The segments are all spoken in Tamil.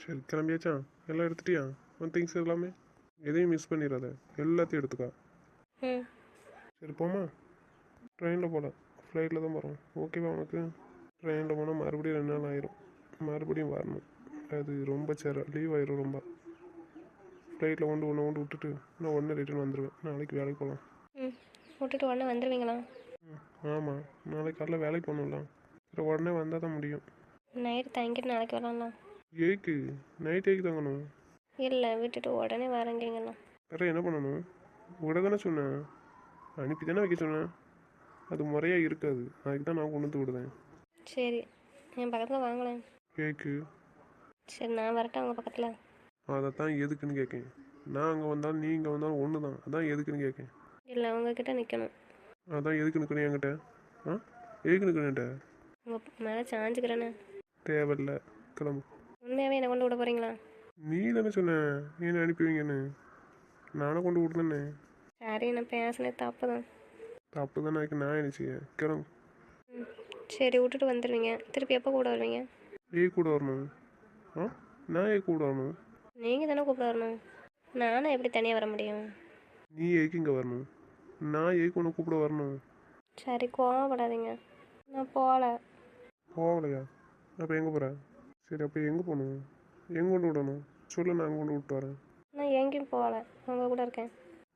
சரி கிளம்பியாச்சா? எல்லாம் எடுத்துட்டியா? உன் திங்ஸ் எல்லாமே? எதையும் மிஸ் பண்ணிடாத எல்லாத்தையும் எடுத்துக்கா. சரி போமா ட்ரெயினில் போகலாம் ஃப்ளைட்டில் தான் போகிறோம் ஓகேவா உனக்கு? ட்ரெயினில் போனால் மறுபடியும் ரெண்டு நாள் ஆயிரும். மறுபடியும் வரணும். அது ரொம்ப சேர லீவ் ஆயிரும் ரொம்ப. ஃப்ளைட்டில் கொண்டு ஒன்று கொண்டு விட்டுட்டு நான் உடனே ரிட்டர்ன் வந்துடுவேன் நாளைக்கு வேலைக்கு போகலாம் ம் விட்டுட்டு உடனே வந்துடுவீங்களா ம் ஆமாம் நாளைக்கு காலைல வேலைக்கு போகணும்ல. சரி உடனே வந்தால் தான் முடியும். நைட்டு தங்கிட்டு நாளைக்கு வரலாம்ல. ஏக்கு நைட் ஏக்கு தங்கணும் இல்லை விட்டுட்டு உடனே வரேங்கிறீங்களா வேற என்ன பண்ணணும்? விட தானே சொன்னேன். அனுப்பி தானே வைக்க சொன்னேன். அது முறையாக இருக்காது. அதுக்கு தான் நான் கொண்டு வந்து விடுதேன் சரி என் பக்கத்தில் வாங்களேன். கேக்கு சரி நான் வரட்டேன் உங்கள் பக்கத்தில்? அதை தான் எதுக்குன்னு கேட்கேன் நான் அங்கே வந்தாலும் நீ இங்கே வந்தாலும் ஒன்று தான் அதான் எதுக்குன்னு கேட்கேன் இல்லை உங்ககிட்ட நிற்கணும் அதான் எதுக்கு நிற்கணும் என்கிட்ட? ஆ? எதுக்கு நிற்கணுன்ட்ட உங்கள் மேலே சாஞ்சுக்கிறேன்னு தேவையில்ல. கிளம்பு. உண்மையாகவே என்னை கொண்டு விட போகிறீங்களா நீ தானே சொன்ன. என்ன அனுப்பி வைங்கன்னு நானே கொண்டு விட்டுதானே சரி நான் பேசினது தப்பு தான் தப்பு தானே அதுக்கு நான் என்ன செய்ய? கிளம்பு. சரி விட்டுட்டு வந்துடுவீங்க திருப்பி எப்போ கூட வருவீங்க? ஏ கூட வரணும். ஆ? நான் ஏ கூட வரணும்? நீங்கள் தானே கூப்பிட வரணும். நானும் எப்படி தனியாக வர முடியும்? நீ ஏக்கு இங்கே வரணும். நான் ஏக்கு உன்னை கூப்பிட வரணும். சரி கோவப்படாதீங்க. நான் போகல. போகலையா? அப்போ எங்கே போகிற சரி அப்போ எங்கே போகணும்? எங்கே கொண்டு விடணும்? சொல்லு நான் கொண்டு விட்டு வரேன். நான் எங்கேயும் போகல. உங்கள் கூட இருக்கேன்.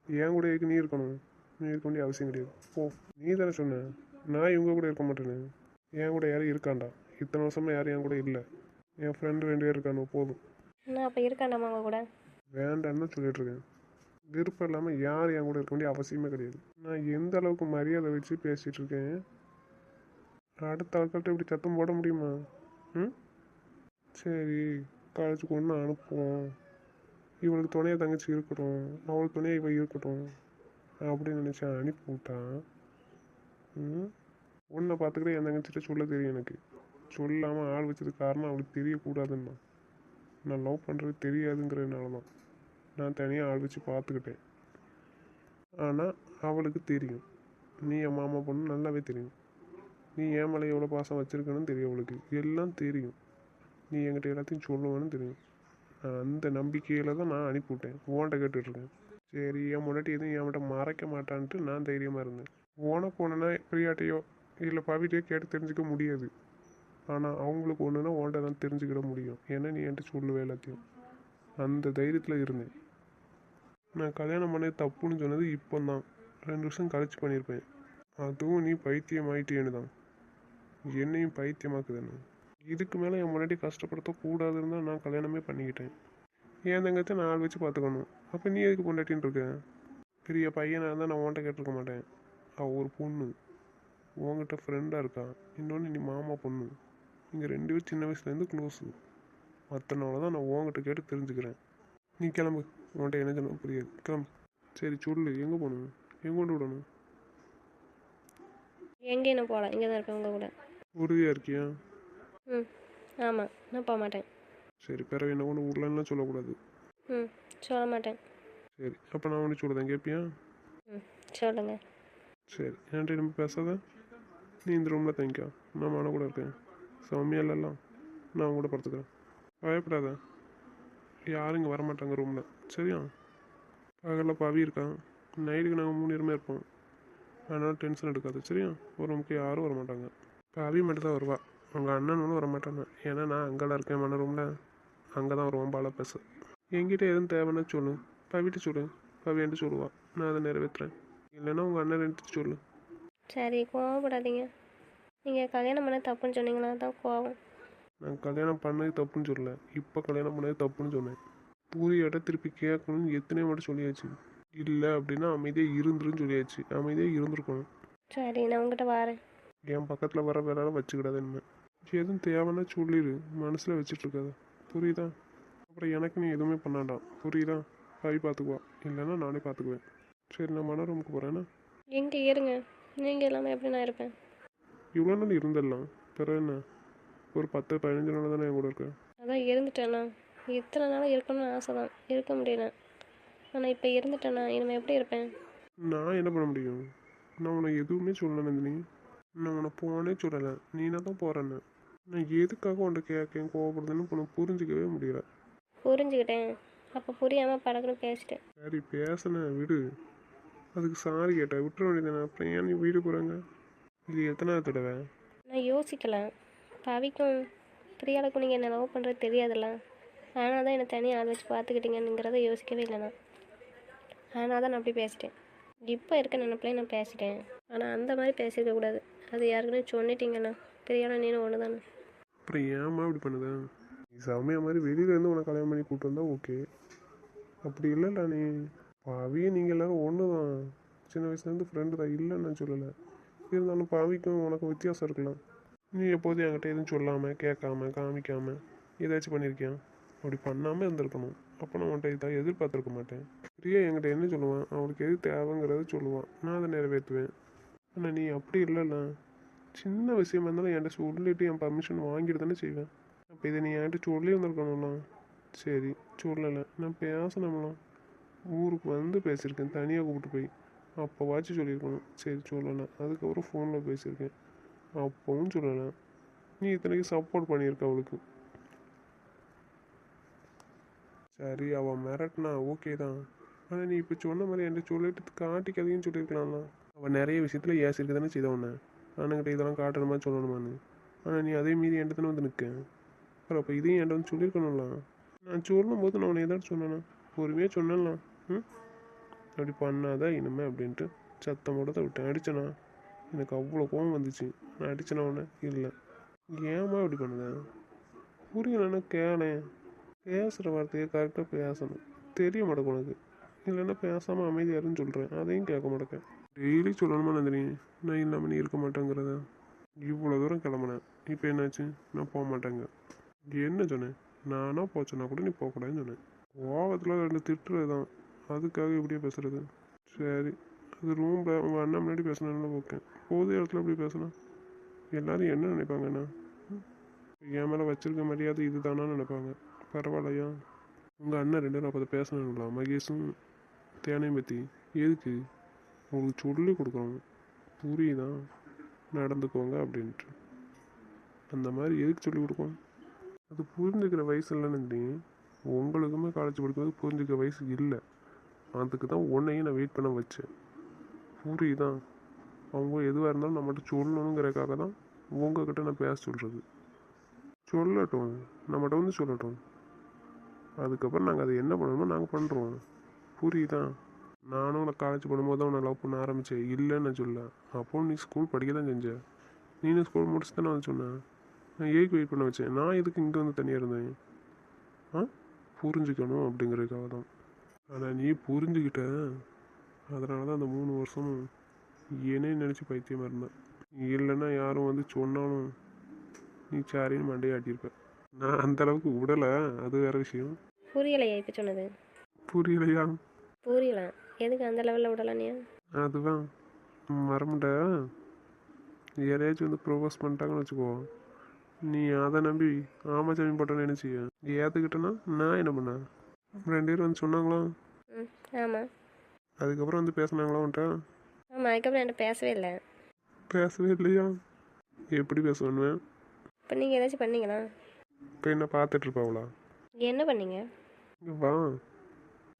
என் கூட நீ இருக்கணும்? நீ இருக்க வேண்டிய அவசியம் கிடையாது. போ. நீ தானே சொன்ன. நான் இவங்க கூட இருக்க மாட்டேன்னு என் கூட யாரும் இருக்காண்டா? இத்தனை வருஷமா யாரும் என் கூட இல்லை. என் ஃப்ரெண்டு ரெண்டு பேர் இருக்கானு போதும். நான் அப்போ இருக்காண்டாமா உங்கள் கூட? வேண்டான்னு சொல்லிட்டு இருக்கேன். விருப்பம் இல்லாமல் யார் என் கூட இருக்க வேண்டிய அவசியமே கிடையாது. நான் எந்த அளவுக்கு மரியாதை வச்சு பேசிகிட்டு இருக்கேன்? அடுத்த ஆட்கள்கிட்ட இப்படி சத்தம் போட முடியுமா? ம்? சரி காலேஜுக்கு ஒன்று அனுப்புவோம். இவளுக்கு துணையாக தங்கச்சி இருக்கட்டும். அவளுக்கு துணையாக இவள் இருக்கட்டும். அப்படின்னு நினச்சா அனுப்பி விட்டான். ம்? உன்னை பார்த்துக்கிட்டே என் தங்கச்சிட்ட சொல்ல தெரியும் எனக்கு. சொல்லாமல் ஆள் வச்சது காரணம் அவளுக்கு தெரியக்கூடாதுன்னா நான் லவ் பண்ணுறது தெரியாதுங்கிறதுனால தான். நான் தனியாக ஆள் வச்சு பார்த்துக்கிட்டேன். ஆனால் அவளுக்கு தெரியும். நீ என் மாமா பொண்ணு நல்லாவே தெரியும். நீ ஏன் மேலே எவ்வளோ பாசம் வச்சுருக்கன்னு தெரியும் அவளுக்கு. எல்லாம் தெரியும். நீ என்கிட்ட எல்லாத்தையும் சொல்லுவேன்னு தெரியும். நான் அந்த நம்பிக்கையில் தான் நான் அனுப்பிவிட்டேன். ஓன்ட்ட கேட்டுட்ருக்கேன். சரி என் முன்னாடி எதுவும் என்கிட்ட மறைக்க மாட்டான்ட்டு நான் தைரியமாக இருந்தேன். உனக்கு ஒன்றுனா பிரியாட்டையோ இல்லை பவிட்டையோ கேட்டு தெரிஞ்சுக்க முடியாது. ஆனால் அவங்களுக்கு ஒன்றுனா ஓன்ட்ட தான் தெரிஞ்சுக்கிட முடியும். ஏன்னா நீ என்கிட்ட சொல்லுவே எல்லாத்தையும். அந்த தைரியத்தில் இருந்தேன். நான் கல்யாணம் பண்ணது தப்புன்னு சொன்னது இப்போ தான் ரெண்டு வருஷம் கழிச்சு பண்ணியிருப்பேன். அதுவும் நீ பைத்தியம் ஆயிட்டேன்னு தான் என்னையும் பைத்தியமாக்குதுன்னு. இதுக்கு மேலே என் முன்னாடி கஷ்டப்படுத்த கூடாதுன்னு தான் நான் கல்யாணமே பண்ணிக்கிட்டேன். என் தங்கத்தை நான் ஆள் வச்சு பார்த்துக்கணும். அப்போ நீ எதுக்கு பொண்டாட்டின்னு இருக்க? பெரிய பையனாக இருந்தால் நான் உன்கிட்ட கேட்டிருக்க மாட்டேன். அவள் ஒரு பொண்ணு. உன்கிட்ட ஃப்ரெண்டாக இருக்கா? இன்னொன்று நீ மாமா பொண்ணு. நீங்கள் ரெண்டு பேரும் சின்ன வயசுலேருந்து க்ளோஸு மற்றனால தான் நான் உன்கிட்ட கேட்டு தெரிஞ்சுக்கிறேன். நீ கிளம்பு. உன்கிட்ட என்ன சொன்ன புரியாது. கிளம்பு. சரி சொல்லு. எங்கே போகணும்? எங்கே கொண்டு விடணும்? எங்கேயும் நான் போகல. இங்கே தான் இருப்பேன் உங்கள் கூட. உறுதியாக இருக்கியா? ம். ஆமாம் நான் போக மாட்டேன். சரி பிறகு என்ன கொண்டு விடலன்னா சொல்லக்கூடாது. ம் சொல்ல மாட்டேன். சரி அப்போ நான் ஒன்று சொல்லுதேன் கேட்பியா ம் சொல்லுங்கள் சரி என்கிட்ட நம்ம பேசாத. நீ இந்த ரூமில் தங்கிக்கோ. நான் மன கூட இருக்கேன். சௌமியா இல்லைல்லாம் நான் உன் கூட படுத்துக்கிறேன். பயப்படாத. யாரும் இங்கே வரமாட்டாங்க ரூமில் சரியா? பகலில் பவி இருக்கான். நைட்டுக்கு நாங்கள் மூணு பேருமே இருப்போம். அதனால் டென்ஷன் எடுக்காது சரியா? ஒரு ரூமுக்கு யாரும் வர மாட்டாங்க பவி மட்டும் தான் வருவா. உங்கள் அண்ணனும் வர மாட்டாங்க ஏன்னா நான் அங்கெல்லாம் இருக்கேன் மன ரூமில் அங்கே தான் வருவான் பாலா பேச. என்கிட்ட எதுவும் தேவைன்னா சொல்லு. பவிட்டு சொல்லு. பவி என்கிட்ட சொல்லுவா. நான் அதை நிறைவேற்றுறேன். இல்லைன்னா உங்கள் அண்ணன் சொல்லு. சரி கோவப்படாதீங்க. நீங்கள் கல்யாணம் பண்ண தப்புன்னு சொன்னீங்களா தான் கோவம். நான் கல்யாணம் பண்ணது தப்புன்னு சொல்லல. இப்போ கல்யாணம் பண்ணது தப்புன்னு சொன்னேன். புரியாட்ட திருப்பி கேட்கணும்னு எத்தனையோ மட்டும் சொல்லியாச்சு. இல்லை அப்படின்னா அமைதியாக இருந்துருன்னு சொல்லியாச்சு. அமைதியாக இருந்திருக்கணும். சரி நான் உங்ககிட்ட வரேன். என் பக்கத்தில் வர வேலை வச்சுக்கிடாத என்ன எதுவும் தேவைன்னா சொல்லிடு மனசில் வச்சுட்டு இருக்காத புரியுதா? அப்புறம் எனக்கு நீ எதுவுமே பண்ணாண்டாம். புரியுதா? பவி பார்த்துக்குவா. இல்லைன்னா நானே பார்த்துக்குவேன். சரி நான் மன ரூமுக்கு போகிறேன்னா எங்கே இருங்க. நீங்கள் இல்லாமல் எப்படி நான் இருப்பேன். இவ்வளோ நாள் இருந்துடலாம் பிறகு என்ன? ஒரு பத்து பதினஞ்சு நாள் தானே என் கூட இருக்கேன் அதான் இருந்துட்டேண்ணா. இத்தனை நாள் இருக்கணும்னு ஆசை தான் இருக்க முடியல. ஆனால் இப்போ இருந்துட்டேண்ணா. இனிமேல் எப்படி இருப்பேன்? நான் என்ன பண்ண முடியும்? நான் உனக்கு எதுவுமே சொல்லல நந்தினி. நான் உனக்கு போனே சொல்லலை. நீனா தான் போகிறேன்னு நான் எதுக்காக உன்ட்ட கேட்கேன்? கோவப்படுதுன்னு உனக்கு புரிஞ்சிக்கவே முடியல. புரிஞ்சுக்கிட்டேன். அப்போ புரியாமல் படக்குன்னு பேசிட்டேன். சரி பேசுனேன் விடு. அதுக்கு சாரி கேட்ட விட்டுற வேண்டியதானே அப்புறம் ஏன் நீ வீடு போகிறாங்க இது எத்தனாவது தடவை? நான் யோசிக்கலாம் பவிக்கும் பிரியாளுக்கும் நீங்கள் என்ன லவ் பண்ணுறது தெரியாதுல்ல. அதனால தான் என்னை தனியாக ஆள் வச்சு பார்த்துக்கிட்டீங்கங்கிறத யோசிக்கவே இல்லை நான். அதனால தான் நான் அப்படி பேசிட்டேன். இப்போ இருக்க நினைப்பிலே நான் பேசிட்டேன். ஆனால் அந்த மாதிரி பேசியிருக்க கூடாது. அது யாருக்குன்னு சொன்னிட்டீங்கண்ணா பிரியாளும் நீனும் ஒன்று தானே அப்புறம் ஏம்மா இப்படி பண்ணுதேன் நீ சமய மாதிரி வெளியிலேருந்து உனக்கு கல்யாணம் பண்ணி கூப்பிட்டு வந்தால் ஓகே அப்படி இல்லைல்ல நீ. பாவியே நீங்கள் எல்லோரும் ஒன்று தான் சின்ன வயசுலேருந்து ஃப்ரெண்டு தான். இல்லைன்னு நான் சொல்லலை. இருந்தாலும் பாவிக்கும் உனக்கு வித்தியாசம் இருக்கலாம். நீ எப்போதும் என்கிட்ட எதுவும் சொல்லாமல் கேட்காம காமிக்காமல் ஏதாச்சும் பண்ணியிருக்கியா அப்படி பண்ணாமல் இருந்திருக்கணும். அப்போ நான் உன்கிட்ட இதாக எதிர்பார்த்துருக்க மாட்டேன். பிரியா என்கிட்ட என்ன சொல்லுவான்? அவளுக்கு எது தேவைங்கிறத சொல்லுவான். நான் அதை நிறைவேற்றுவேன். ஆனால் நீ அப்படி இல்லைல்ல. சின்ன விஷயமா இருந்தாலும் என்கிட்ட சொல்லிட்டு என் பர்மிஷன் வாங்கிட்டு தானே செய்வேன். அப்போ இதை நீ என்கிட்ட சொல்லி வந்திருக்கணும்ல. சரி சொல்லலை. நான் பேசணும்லாம் ஊருக்கு வந்து பேசியிருக்கேன். தனியாக கூப்பிட்டு போய். அப்போவாச்சும் சொல்லியிருக்கணும். சரி சொல்லலை. அதுக்கப்புறம் ஃபோனில் பேசியிருக்கேன். அப்போவும் சொல்லலை. நீ இத்தனைக்கு சப்போர்ட் பண்ணியிருக்க அவளுக்கு. சரி அவள் மிரட்டினா ஓகே தான். ஆனால் நீ இப்போ சொன்ன மாதிரி என்கிட்ட சொல்லிட்டு காட்டிக்காதீங்கன்னு சொல்லியிருக்கலாம்ல. அவள் நிறைய விஷயத்தில் ஏசிருக்க தானே செய்த உன்னை. அண்ணன்கிட்ட இதெல்லாம் காட்டுற மாதிரி சொல்லணுமான்னு. ஆனால் நீ அதே மீறி என்கிட்ட வந்து நிற்க அப்புறம் அப்போ இதையும் என்கிட்ட வந்து சொல்லியிருக்கணும்ல. நான் சொல்லும்போது நான் உன்னை ஏதாச்சும் சொன்னேன்னா பொறுமையாக சொன்னேன்லாம் ம்? அப்படி பண்ணாதான் இனிமே அப்படின்ட்டு சத்தமோட தான் விட்டேன். அடித்தனா எனக்கு அவ்வளோ கோவம் வந்துச்சு. நான் அடித்தனா உடனே இல்லை. ஏமா இப்படி பண்ணுதேன் புரியலன்னா கேளேன் பேசுகிற வார்த்தையை கரெக்டாக பேசணும். தெரிய மாட்டேங்க உனக்கு. இல்லைன்னா பேசாமல் அமைதியாருன்னு சொல்கிறேன் அதையும் கேட்க மாட்டேன் டெய்லி சொல்லணுமா நந்தினி? நான் இல்லாமல் நீ இருக்க மாட்டேங்கிறத. இவ்வளோ தூரம் கிளம்புனேன். இப்போ என்னாச்சு? நான் போக மாட்டேங்க. என்ன சொன்னேன் நானாக போச்சேன்னா கூட நீ போகக்கூடாதுன்னு சொன்னேன் கோவத்தில் ரெண்டு திட்டுறது தான் அதுக்காக இப்படியே பேசுறது. சரி. அது ரூமில் உங்கள் அண்ணன் முன்னாடி பேசினால ஓகே. போது இடத்துல இப்படி பேசணும் எல்லாரும் என்ன நினைப்பாங்கண்ணா என் மேலே வச்சிருக்க மரியாதை இதுதானான்னு நினைப்பாங்க. பரவாயில்லையா? உங்கள் அண்ணன் ரெண்டு பேரும் அப்போ பேசணுங்களா மகேஷும் தேனையும் பற்றி எதுக்கு? உங்களுக்கு சொல்லி கொடுக்குறோம் புரியுதா? நடந்துக்கோங்க அப்படின்ட்டு. அந்த மாதிரி எதுக்கு சொல்லி கொடுக்கோம் அது புரிஞ்சுக்கிற வயசு இல்லைன்னு உங்களுக்குமே காலேஜ் படிக்கும்போது புரிஞ்சுக்கிற வயசு இல்லை. அதுக்கு தான் உன்னையும் நான் வெயிட் பண்ண வச்சேன். புரியுதா? அவங்க எதுவாக இருந்தாலும் நம்மகிட்ட சொல்லணுங்கிறதுக்காக தான் உங்ககிட்ட நான் பேச சொல்கிறது சொல்லட்டும். நம்மகிட்ட வந்து சொல்லட்டும். அதுக்கப்புறம் நாங்கள் அதை என்ன பண்ணணுமோ நாங்கள் பண்ணுறோம் புரியுதா? நானும் உனக்கு காலேஜ் பண்ணும்போது தான் உன்னை லவ் பண்ண ஆரம்பித்தேன் இல்லைன்னு நான் சொல்ல அப்போ நீ ஸ்கூல் படிக்க தான் செஞ்ச. நீனும் ஸ்கூல் முடிச்சு தானே வந்து சொன்னேன் நான் ஏக்கு வெயிட் பண்ண வச்சேன்? நான் எதுக்கு இங்கே வந்து தனியாக இருந்தேன்? ஆ? புரிஞ்சுக்கணும் அப்படிங்கிறதுக்காக தான். ஆனால் நீ புரிஞ்சுக்கிட்ட. அதனால தான் அந்த மூணு வருஷமும் என்னையும் நினச்சி பைத்தியமாக இருந்தேன் இல்லைன்னா யாரும் வந்து சொன்னாலும் நீ சாரின்னு மண்டையை ஆட்டியிருப்ப. நான் அந்த அளவுக்கு விடலை அது வேற விஷயம். புரியலையா இப்போ சொன்னது? புரியலையா? புரியல. எதுக்கு அந்த லெவலில் விடலாம் நீ? அதுதான். மறமுட்ட யாரையாச்சும் வந்து ப்ரொபோஸ் பண்ணிட்டாங்கன்னு வச்சுக்கோ. நீ அதை நம்பி ஆமாச்சாமி போட்டோன்னு என்ன செய்ய ஏற்றுக்கிட்டேன்னா நான் என்ன பண்ணேன்? ரெண்டு பேரும் வந்து சொன்னாங்களா? ம் ஆமாம் அதுக்கப்புறம் வந்து பேசினாங்களா உன்ட்ட ஆமாம் அதுக்கப்புறம் என்கிட்ட பேசவே இல்லை. பேசவே இல்லையா? எப்படி பேசுவேன் இப்போ நீங்கள் ஏதாச்சும் பண்ணீங்களா? இப்போ என்ன பார்த்துட்டு இருப்பாங்களா என்ன பண்ணீங்க? இங்க வா.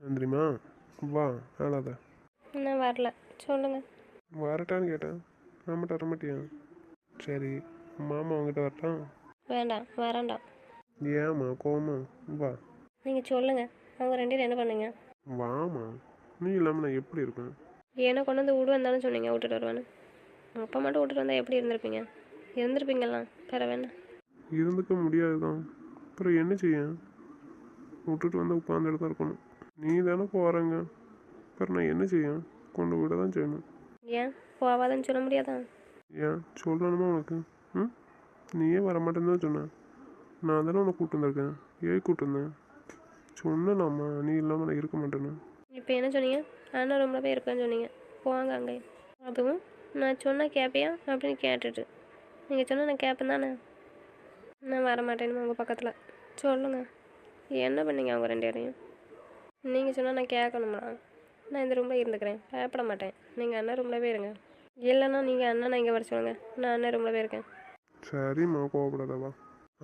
நந்திரிமா வா ஆளாத நான் வரல. சொல்லுங்கள் வரட்டான்னு கேட்டேன். நம்மகிட்ட வர மாட்டியா? சரி மாமா அவங்ககிட்ட வரட்டான்? வேண்டாம் வரேன்டாம் ஏம்மா கோமா வா. நீங்கள் சொல்லுங்கள் அவங்க ரெண்டு பேரும் என்ன பண்ணீங்க? வாமா நீ இல்லாமல் நான் எப்படி இருப்பேன்? ஏன்னா கொண்டு வந்து விடுவேன் தானே சொன்னீங்க விட்டுட்டு வருவேன்னு. அப்போ மட்டும் விட்டுட்டு வந்தால் எப்படி இருந்திருப்பீங்க? இருந்திருப்பீங்கலாம் பிற வேணா. இருந்துக்க முடியாது தான் அப்புறம் என்ன செய்ய? விட்டுட்டு வந்து உட்காந்து தான் இருக்கணும். நீ தானே போகிறாங்க அப்புறம் நான் என்ன செய்ய கொண்டு விட தான் செய்யணும். ஏன்? போவாதன்னு சொல்ல முடியாதா? ஏன்? சொல்லணுமா உனக்கு? ம்? நீயே வரமாட்டேன்னு தான் சொன்னேன் நான் தானே உன்னை கூப்பிட்டு வந்திருக்கேன். ஏன் கூப்பிட்டு வந்தேன்? சொன்னேனாம்மா நீ இல்லாமல் நான் இருக்க மாட்டேன்னு. இப்போ என்ன சொன்னீங்க? அண்ணன் ரூமில் போய் இருப்பேன்னு சொன்னீங்க. போவாங்க அங்கே. அதுவும் நான் சொன்னால் கேட்பியா அப்படின்னு கேட்டுட்டு. நீங்கள் சொன்னால் நான் கேட்பேன் தானே? நான் வர மாட்டேன்னு உங்கள் பக்கத்தில். சொல்லுங்கள் என்ன பண்ணீங்க அவங்க ரெண்டு பேரையும்? நீங்கள் சொன்னால் நான் கேட்கணுமா நான் இந்த ரூமில் இருந்துக்கிறேன். பயப்பட மாட்டேன் நீங்கள் அண்ணன் ரூமில் போய் இருங்க. இல்லைன்னா நீங்கள் அண்ணனை இங்கே வர சொல்லுங்கள் நான் அண்ணன் ரூமில் போயிருக்கேன் சரிம்மா கோவப்படாதவா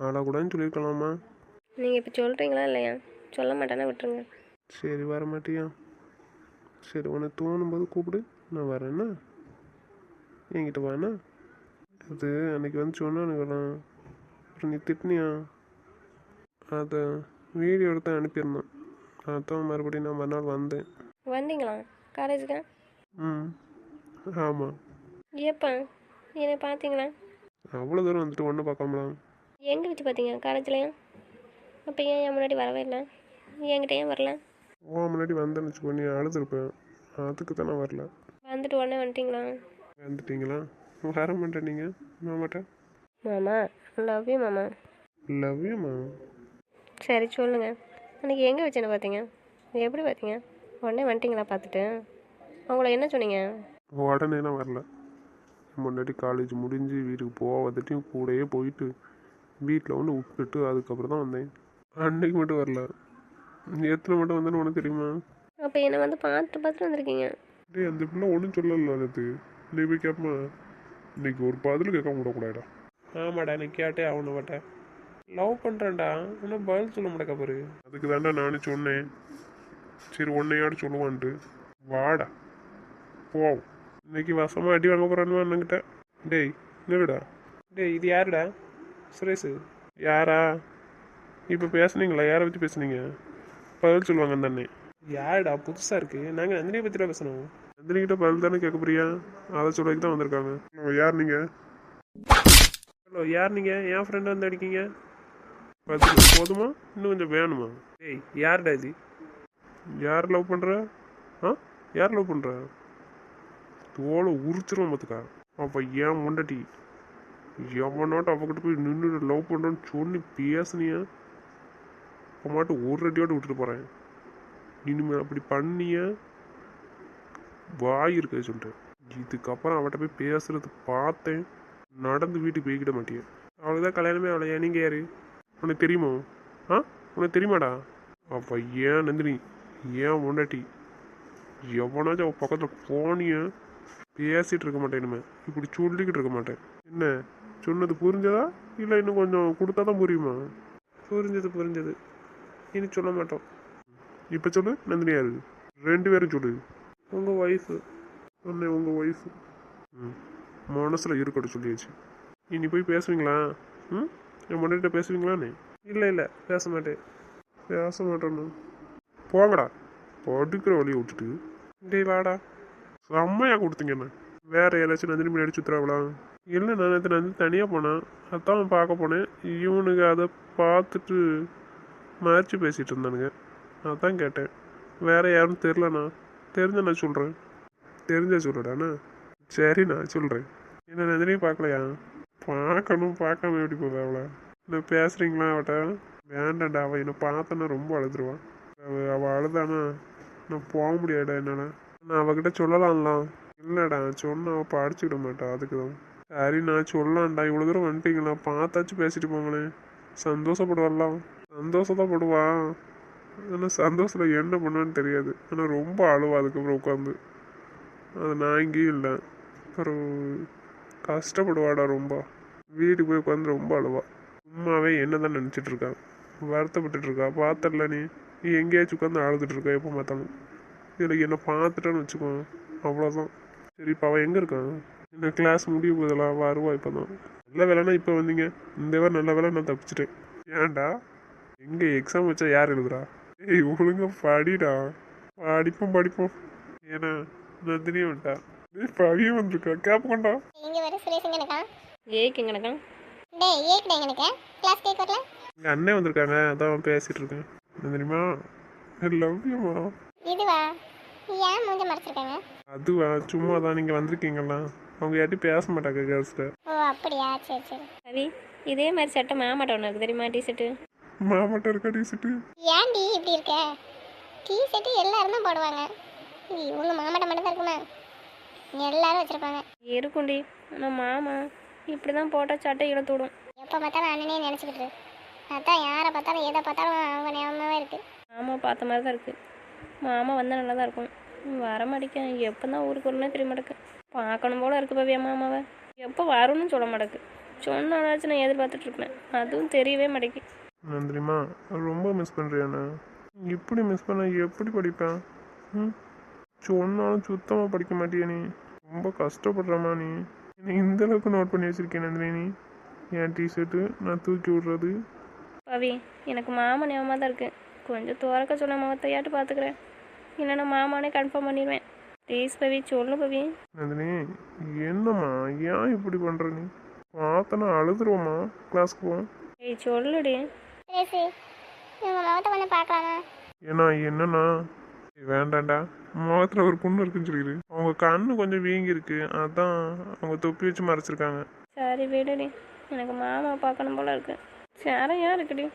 ஆளாக்கூடாதுன்னு சொல்லியிருக்கலாமா? நீங்கள் இப்போ சொல்கிறீங்களா இல்லையா? சொல்ல மாட்டேன்னா விட்டுருங்க. சரி வர மாட்டியா? சரி உனக்கு தோணும்போது கூப்பிடு. நான் வரேன்னா? என்கிட்ட வாண்ணா? அது அன்னைக்கு வந்து சொன்னானுங்களாம் அப்புறம் நீ திட்டினியா? அதை வீடியோ எடுத்து அனுப்பியிருந்தான். அதான் மறுபடியும் நான் மறுநாள் வந்தேன். வந்தீங்களா? காலேஜுக்கு? ம். ஆமாம் எப்போ? என்னை பார்த்தீங்களா? அவ்வளோ தூரம் வந்துட்டு ஒன்றும் பார்க்காமலாம் எங்கே வச்சு பார்த்தீங்க? காலேஜ்லையும் அப்போ ஏன் என் முன்னாடி வரவே இல்லை? என்கிட்ட ஏன் வரல? ஓ முன்னாடி வந்தேன்னு வச்சுக்கோ நீ அழுதுருப்பேன் அதுக்கு தான் வரல. வந்துட்டு உடனே வந்துட்டீங்களா? வந்துட்டீங்களா? வர மாட்டேன் நீங்கள் மாமாட்டேன் மாமா லவ் யூ மாமா. லவ் யூ சரி சொல்லுங்கள் அன்றைக்கி எங்கே வச்சுன்னு பார்த்தீங்க? எப்படி பார்த்தீங்க? உடனே வந்துட்டீங்களா பார்த்துட்டு? அவங்கள என்ன சொன்னீங்க? உடனேலாம் வரல. முன்னாடி காலேஜ் முடிஞ்சு வீட்டுக்கு போவதுட்டையும் கூடயே போயிட்டு வீட்டில் ஒன்று விட்டுட்டு அதுக்கப்புறம் தான் வந்தேன். அன்னைக்கு மட்டும் வரல. எத்தனை மட்டும் வந்தேன்னு உனக்கு தெரியுமா? அப்போ என்னை வந்து பார்த்துட்டு பார்த்துட்டு வந்திருக்கீங்க. டேய் அந்த பிள்ளை ஒன்றும் சொல்லல அது நீ போய் கேட்பா இன்னைக்கு ஒரு பதில் கேட்க விடக்கூடாடா ஆமாடா நீ கேட்டே அவனை வட்டேன் லவ் பண்ணுறேன்டா ஆனால் பதில் சொல்ல மாட்டேக்க பாரு. அதுக்கு தாண்டா நானும் சொன்னேன். சரி உன்னையாடு சொல்லுவான்ட்டு. வாடா. போ இன்னைக்கு வசமாக அடி வாங்க போகிறான்னு அண்ணங்கிட்ட டேய் நில்லுடா டேய் இது யாருடா? சுரேஷ். யாரா? இப்போ பேசுனீங்களா? யாரை பற்றி பேசுனீங்க? பதில் சொல்லுவாங்க அந்த அண்ணே யாருடா? புதுசாக இருக்கு. நாங்கள் நந்தினியை பற்றி தான் பேசணும். நந்தினி கிட்ட பதில் தானே கேட்க போறியா? அதை சொல்லிக்கு தான் வந்திருக்காங்க. யார் நீங்கள் ஹலோ யார் நீங்கள் என் ஃப்ரெண்டு வந்து அடிக்கீங்க? பதில் போதுமா? இன்னும் கொஞ்சம் வேணுமா? ஏய் யார்டா இது? யார் லவ் பண்ணுற ஆ? யார் லவ் பண்ணுற தோலை உரிச்சிரும் பார்த்துக்கா. அப்போ ஏன் முண்டட்டி. எவனாட்டும் அவகிட்ட போய் நின்று லவ் பண்ணுறேன்னு சொல்லி பேசுனியா? அப்போ மட்டும் ஒரு அடியோடு விட்டுட்டு போகிறேன் இனிமேல் அப்படி பண்ணிய? வாய் இருக்க சொல்லிட்டேன் இதுக்கப்புறம் அவட்ட போய் பேசுறது பார்த்தேன். நடந்து வீட்டுக்கு போய்கிட மாட்டேன் அவளுக்கு கல்யாணமே அவளை நீங்கள் யாரு? உனக்கு தெரியுமோ? ஆ? உனக்கு தெரியுமாடா? அப்போ ஏன் நந்தினி? ஏன் முண்டாட்டி? எவனாச்சும் அவள் பக்கத்தில் போனியே பேசிகிட்டு இருக்க மாட்டேன் இனிமேல் இப்படி சொல்லிக்கிட்டு இருக்க மாட்டேன். என்ன? சொன்னது புரிஞ்சதா? இல்லை இன்னும் கொஞ்சம் கொடுத்தா தான் புரியுமா? புரிஞ்சது புரிஞ்சது. இனி சொல்ல மாட்டோம். இப்போ சொல்லு நந்தினி யாரு? ரெண்டு பேரும் சொல்லு. உங்கள் ஒய்ஃபு அண்ணே உங்கள் ஒய்ஃபு ம். மனசில் இருக்கட்டும் சொல்லியாச்சு. இனி போய் பேசுவீங்களா? ம்? என் முன்னாடிட்ட பேசுவீங்களாண்ணே இல்லை இல்லை பேச மாட்டேன். பேச மாட்டேன்னு போங்கடா. படுக்கிற வழியை விட்டுட்டு. டேய் வாடா. செம்மையாக கொடுத்தீங்கண்ணே வேற யாராச்சும் நந்தினி முன்னாடி சுற்றுறாங்களா இல்லை நான் நேற்று நந்தினி தனியாக போனேன். அதான் பார்க்க போனேன். இவனுங்க அதை பார்த்துட்டு மறைச்சு பேசிகிட்டு இருந்தானுங்க. அதான் கேட்டேன். வேற யாரும் தெரிலண்ணா தெரிஞ்ச நான் சொல்கிறேன் தெரிஞ்ச சொல்லடாண்ணா சரி நான் சொல்கிறேன் என்ன நந்தினியும் பார்க்கலையா? பார்க்கணும் பார்க்காம எப்படி போகுது அவளை? என்ன பேசுகிறீங்களா அவட்ட? வேண்டாம்டா அவள் என்னை பார்த்தனா ரொம்ப அழுதுருவான் அவள் அவள் அழுதானா? நான் போக முடியாடா என்னால். நான் அவகிட்ட சொல்லலாம்லாம் இல்லைடா சொன்னா அவள் படிச்சுக்கிட மாட்டா அதுக்கு தான் சரி நான் சொல்லலாம்டா இவ்வளோ தூரம் வந்துட்டீங்களா? பார்த்தாச்சும் பேசிட்டு போங்களேன். சந்தோஷப்படுவாள்லாம் சந்தோஷம் ஆனால் சந்தோஷத்தில் என்ன பண்ணான்னு தெரியாது. ஆனால் ரொம்ப அழுவா அதுக்கப்புறம் உட்காந்து அது நான் இங்கேயும் இல்லை. அப்புறம் கஷ்டப்படுவாடா ரொம்ப. வீட்டுக்கு போய் உட்காந்து ரொம்ப அழுவா. சும்மாவே என்ன தான் நினச்சிட்டு இருக்கான் வருத்தப்பட்டுட்டு இருக்கா பார்த்தல நீ நீ எங்கேயாச்சும் உட்காந்து அழுதுட்டு இருக்கா எப்போ பார்த்தாலும். இதில் என்னை பார்த்துட்டேன்னு வச்சுக்கோ அவ்வளோதான் சரி இப்போ அவள் எங்கே இருக்கான் என்ன கிளாஸ் முடிய போதெல்லாம் வருவா இப்போ தான் நல்ல வேலைன்னா இப்போ வந்தீங்க. இந்த வேலை நல்ல வேலை நான் தப்பிச்சிட்டேன். ஏன்டா? எங்கே எக்ஸாம் வச்சா யார் எழுதுறா? ஏய் ஒழுங்கா படிடா. படிப்போம் படிப்போம். ஏன்னா நந்தினியும் விட்டா பவியும் வந்திருக்கா? கேப் கொண்டா? இங்க வர சுரேஷ் எனக்கா ஏக்கு கணக்கா டேய் ஏக்குடா எனக்கு கிளாஸ் கேக் வரல? எங்கள் அண்ணன் வந்திருக்காங்க அதான் பேசிட்டு இருக்கேன். நந்தினிமா லவ் யூமா இதுவா? ஏன் மூஞ்ச மறைச்சிருக்காங்க? அதுவா சும்மா தான் நீங்கள் வந்திருக்கீங்களா அவங்க யார்ட்டையும் பேச மாட்டாங்க கேர்ள்ஸ்கிட்ட ஓ அப்படியா? சரி சரி. ரவி இதே மாதிரி சட்டை மாமாட்ட ஒன்று தெரியுமா டிஷர்ட்டு மாமாட்ட இருக்கா டீசிட்டு ஏன்டி இப்படி இருக்க? டீ ஷர்ட்டு எல்லாரும் தான் போடுவாங்க. மாமாட்ட மட்டும் தான் இருக்குமா? எல்லாரும் வச்சிருப்பாங்க. இருக்கும்டி ஆனால் மாமா இப்படி தான் போட்டால் சட்டை இழுத்து விடும். எப்போ பார்த்தாலும் அண்ணனே நினச்சிக்கிட்டு. அதான் யாரை பார்த்தாலும் எதை பார்த்தாலும் அவங்க ஞாபகமாகவே இருக்கு. மாமா பார்த்த மாதிரி தான் இருக்குது மாமா வந்தால் நல்லா தான் இருக்கும் வர மாட்டேங்க எப்போ தான் ஊருக்கு வரணும்னே தெரிய மாட்டேக்கு. பார்க்கணும் போல இருக்கு பவியா மாமாவை. எப்போ வரணும்னு சொல்ல மாட்டேக்கு. சொன்னாலாச்சும் நான் எதிர்பார்த்துட்டு இருப்பேன். அதுவும் தெரியவே மாட்டேக்கு. நந்தினிமா ரொம்ப மிஸ் பண்ணுறியாண்ணா இப்படி மிஸ் பண்ண எப்படி படிப்பேன்? ம்? சொன்னாலும் சுத்தமாக படிக்க மாட்டியா நீ. ரொம்ப கஷ்டப்படுறமா நீ. நீ இந்த அளவுக்கு நோட் பண்ணி வச்சிருக்கேன் நந்தினி என் டிஷர்ட்டு நான் தூக்கி விடுறது. பவி எனக்கு மாமா ஞாபகமாக தான் இருக்குது கொஞ்சம் துறக்க சொன்ன முகத்தையாட்டு பார்த்துக்கிறேன் இல்லைன்னா மாமானே கன்ஃபார்ம் பண்ணிடுவேன் ப்ளீஸ் பவி சொல்லு பவி. நந்தினி என்னம்மா ஏன் இப்படி பண்ணுற நீ? பார்த்தனா அழுதுருவோம்மா. கிளாஸ்க்கு போவோம் ஏய் சொல்லுடி. சுரேஷ் இவங்க முகத்தை கொஞ்சம் பார்க்கலாமா? ஏன்னா என்னன்னா வேண்டாம்டா. முகத்தில் ஒரு புண்ணு இருக்குன்னு சொல்லிடு அவங்க கண்ணு கொஞ்சம் வீங்கி இருக்கு அதான் அவங்க தொப்பி வச்சு மறைச்சிருக்காங்க. சரி விடுடி. எனக்கு மாமா பார்க்கணும் போல இருக்கு. சரியா இருக்குடி?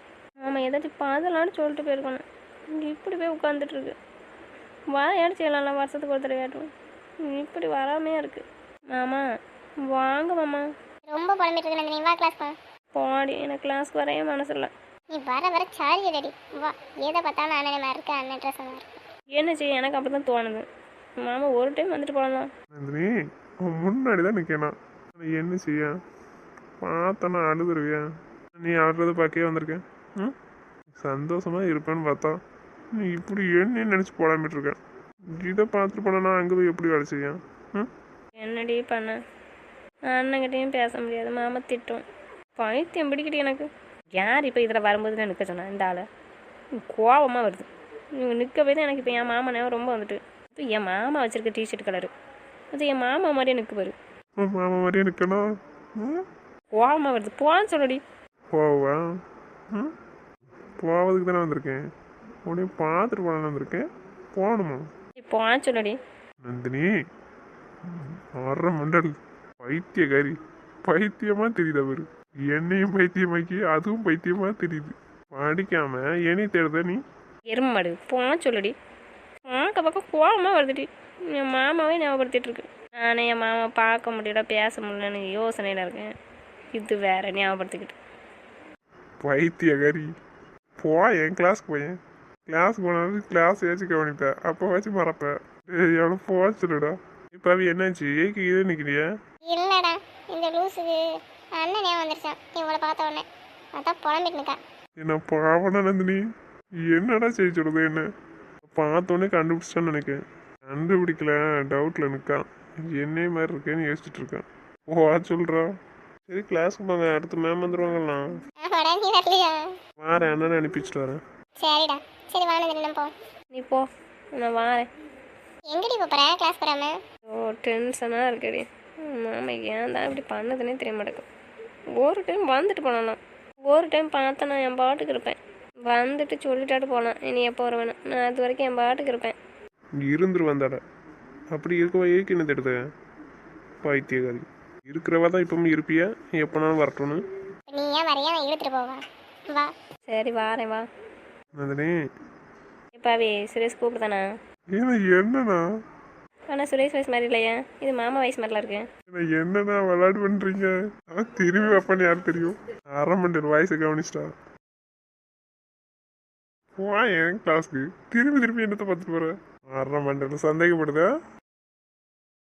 மாமா ஏதாச்சும் பார்த்துலான்னு சொல்லிட்டு போயிருக்கணும் இங்கே இப்படி போய் உட்காந்துட்டு இருக்கு வாயாடு செய்யலாம்ல? வருஷத்துக்கு ஒரு தடவையாட்டும். இப்படி வராமையா இருக்கு. மாமா வாங்க மாமா. ரொம்ப புலம்பிட்டு இருக்கு நந்தினி. வா கிளாஸ் போ போடி எனக்கு கிளாஸ்க்கு வரையே மனசு இல்லை நீ வர வர சார்ஜ் ரெடி வா எதை பார்த்தாலும் அண்ணன் மாதிரி இருக்கு அண்ணன் ட்ரெஸ் மாதிரி. என்ன செய்ய எனக்கு அப்படி தான் தோணுது மாமா ஒரு டைம் வந்துட்டு போகலாம் நந்தினி முன்னாடி தான் நிற்கணும் என்ன செய்ய? பார்த்தனா அழுதுருவியா? நீ அழுறத பார்க்கவே வந்திருக்கேன். ம்? சந்தோஷமா இருப்பேன்னு பார்த்தா நீ இப்படி என்ன நினச்சி போடாமிட்டு இருக்கேன் இதை பார்த்துட்டு போனா அங்கே போய் எப்படி வேலை செய்ய ம்? என்னடி பண்ண? அண்ணங்கிட்டையும் பேச முடியாது மாமா திட்டும். பைத்தியம் பிடிக்கிட்டு எனக்கு. யார் இப்போ இதில் வரும்போது நான் நிற்க சொன்னேன் இந்த ஆளை? கோபமாக வருது. இவங்க நிற்க போய் தான் எனக்கு இப்போ என் மாமா ஞாபகம் ரொம்ப வந்துட்டு. இப்போ என் மாமா வச்சிருக்க டிஷர்ட் கலரு அது என் மாமா மாதிரியே நிற்க பாரு. உன் மாமா மாதிரியே நிற்கணும் ம்? கோபமாக வருது. போன்னு சொல்லடி. போவா? போவதுக்கு தானே வந்திருக்கேன். உடனே பார்த்துட்டு போகலான்னு வந்திருக்கேன். போகணுமா? போன்னு சொல்லடி. நந்தினி வர்ற மண்டல். பைத்தியக்காரி. பைத்தியமா தெரியுது அவரு. என்னையும் பைத்தியமாக்கி அதுவும் பைத்தியமா தெரியுது. படிக்காம என்னை தேடுத நீ? எருமாடு போன்னு சொல்லடி. பார்க்க பார்க்க கோபமாக வருதுடி. என் மாமாவே ஞாபகப்படுத்திட்டு இருக்கு. நானே என் மாமா பார்க்க முடியல பேச முடியலன்னு யோசனையில் இருக்கேன். இது வேற ஞாபகப்படுத்திக்கிட்டு. பைத்தியக்காரி போ என் கிளாஸ்க்கு போயேன் கிளாஸ்க்கு போனாலும் கிளாஸ் ஏச்சு கவனிப்ப அப்போ வச்சு மறப்ப. டேய் எவ்வளோ போ சொல்லுடா. இப்போ அவ என்னாச்சு? ஏக்கு இதே நிற்கிறியா இல்லடா இந்த லூஸுக்கு அண்ணன் ஞாபகம் வந்துருச்சான் இவங்கள பார்த்த உடனே. அதான் புலம்பிட்டு நிற்கான் என்ன பாவனா நந்தினி? என்னடா செய்ய சொல்லுது என்ன? பார்த்தோன்னே கண்டுபிடிச்சான்னு நினைக்கிறேன். கண்டுபிடிக்கல டவுட்டில் நிற்கான் என்னைய மாதிரி இருக்கேன்னு யோசிச்சுட்டு இருக்கேன் ஓ ஆ சொல்கிறா சரி கிளாஸ்க்கு போங்க அடுத்து மேம் வந்துருவாங்கலாம் ஆமாடா நீ வரலையா? வாரேன் அண்ணனை அனுப்பிச்சிட்டு வரேன். சரிடா. சரி வாங்க நம்ம போ நீ போ. நான் வாரேன். எங்கடி போகிற கிளாஸ் போகிறாம ஓ டென்ஷனாக இருக்குடி. மாமா ஏன் தான் இப்படி பண்ணதுன்னே தெரிய மாட்டேங்குது. ஒரு டைம் வந்துட்டு போனலாம் ஒரு டைம் பார்த்தா நான் என் பாட்டுக்கு இருப்பேன். வந்துட்டு சொல்லிட்டாட்டு போகலாம் இனி எப்போ வருவேன்னு. நான் அது வரைக்கும் என் பாட்டுக்கு இருப்பேன். இருந்துரு வந்தாட. அப்படி இருக்கவா ஏக்கு என்ன தேடுத? பைத்தியகாரி. இருக்கிறவா தான் இப்பவும் இருப்பியா? எப்போனாலும் வரட்டும்னு. நீ ஏன் வரையா? நான் இழுத்துட்டு போவா. வா. சரி வாரேன் வா. நந்தினி. எப்பாவே சுரேஷ் கூப்பிடுதானா? ஏன்னா என்னண்ணா? ஆனால் சுரேஷ் வயசு மாதிரி இல்லையா. இது மாமா வயசு மாதிரிலாம் இருக்கு. ஏன்னா என்னண்ணா விளையாட்டு பண்றீங்க? நான் திரும்பி வைப்பேன்னு யார் தெரியும்? அரை மணி நேரம் வாய்ஸை கவனிச்சிட்டா. வா என் கிளாஸ்க்கு திரும்பி திரும்பி என்னத்தை பார்த்துட்டு போகிறேன் அரை மணி சந்தேகப்படுதா.